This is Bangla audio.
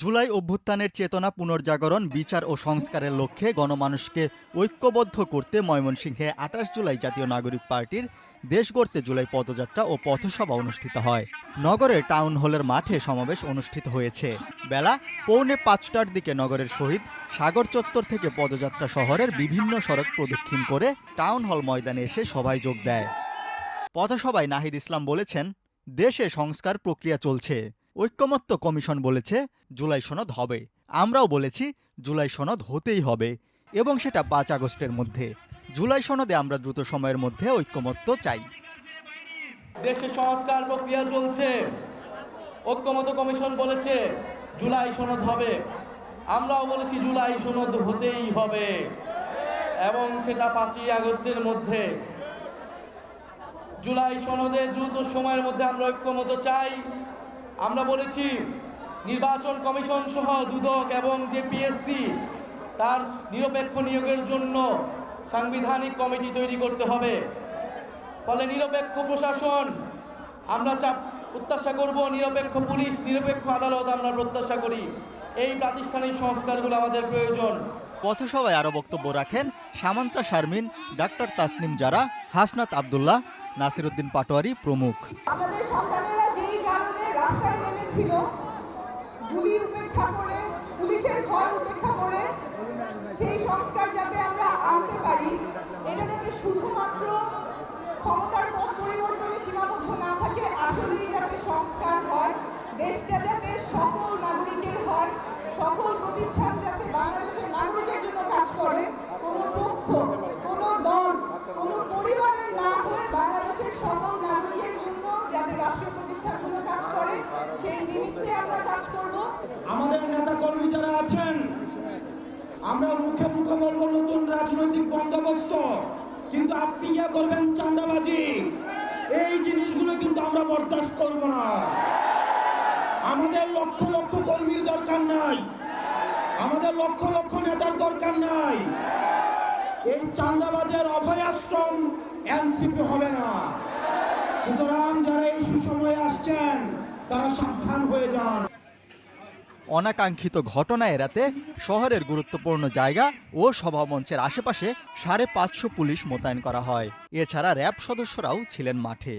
জুলাই অভ্যুত্থানের চেতনা পুনর্জাগরণ, বিচার ও সংস্কারের লক্ষ্যে গণমানুষকে ঐক্যবদ্ধ করতে ময়মনসিংহে আঠাশ জুলাই জাতীয় নাগরিক পার্টির দেশ গড়তে জুলাই পদযাত্রা ও পথসভা অনুষ্ঠিত হয়। নগরের টাউন হলের মাঠে সমাবেশ অনুষ্ঠিত হয়েছে। বেলা পৌনে পাঁচটার দিকে নগরের শহীদ সাগর চত্বর থেকে পদযাত্রা শহরের বিভিন্ন সড়ক প্রদক্ষিণ করে টাউন হল ময়দানে এসে সবাই যোগ দেয়। পথসভায় নাহিদ ইসলাম বলেছেন, দেশে সংস্কার প্রক্রিয়া চলছে। ঐক্যমত্য কমিশন বলেছে জুলাই সনদ হবে। আমরাও বলেছি জুলাই সনদ হতেই হবে এবং সেটা পাঁচ আগস্টের মধ্যে। জুলাই সনদে আমরা দ্রুত সময়ের মধ্যে ঐক্যমত্য চাই। দেশে সংস্কার প্রক্রিয়া চলছে। ঐক্যমত কমিশন বলেছে জুলাই সনদ হবে। আমরাও বলেছি জুলাই সনদ হতেই হবে এবং সেটা পাঁচই আগস্টের মধ্যে। জুলাই সনদে দ্রুত সময়ের মধ্যে আমরা ঐক্যমত চাই। আমরা বলেছি নির্বাচন কমিশন সহ দুদক এবং যে পিএসসি তার নিরপেক্ষ নিয়োগের জন্য সাংবিধানিক কমিটি তৈরি করতে হবে। ফলে নিরপেক্ষ প্রশাসন আমরা চাপ প্রত্যাশা করব নিরপেক্ষ পুলিশ নিরপেক্ষ আদালত আমরা প্রত্যাশা করি। এই প্রাতিষ্ঠানিক সংস্কারগুলো আমাদের প্রয়োজন। পথসভায় আরও বক্তব্য রাখেন সামান্তা শারমিন ডাক্তার তাসনিম জারা হাসনাত আবদুল্লাহ নাসিরুদ্দিন পাটোয়ারি প্রমুখ। আমাদের সন্তানেরা নেমেছিল গুলি উপেক্ষা করে, পুলিশের ভয় উপেক্ষা করে সেই সংস্কার যাতে আমরা আনতে পারি, এটা যাতে শুধুমাত্র ক্ষমতার পথ পরিবর্তনে সীমাবদ্ধ না থাকে, আসলেই যাতে সংস্কার হয়। দেশটা যাতে সকল নাগরিকের হয়, সকল প্রতিষ্ঠান যাতে বাংলাদেশের নাগরিকের জন্য কাজ করে। কোনো পক্ষ, কোনো দল, কোনো পরিবারের না হয়ে বাংলাদেশের সকল আমাদের নেতা কর্মী যারা আছেন, আমরা মুখে মুখে বলব নতুন রাজনৈতিক বন্দোবস্ত। কিন্তু আপনি ইয়া করবেন চাঁদাবাজি। এই জিনিসগুলো কিন্তু আমরা বরদাস্ত করব না। আমাদের লক্ষ লক্ষ কর্মীর দরকার নাই। আমাদের লক্ষ লক্ষ নেতার দরকার নাই। এই চাঁদাবাজের অভয়াশ্রম এনসিপি হবে না। সুতরাং যারা এই সুসময়ে আসছেন তারা সাবধান হয়ে যান। অনাকাঙ্ক্ষিত ঘটনা এড়াতে শহরের গুরুত্বপূর্ণ জায়গা ও সভামঞ্চের আশেপাশে সাড়ে পাঁচশো পুলিশ মোতায়েন করা হয়। এছাড়া র্যাব সদস্যরাও ছিলেন মাঠে।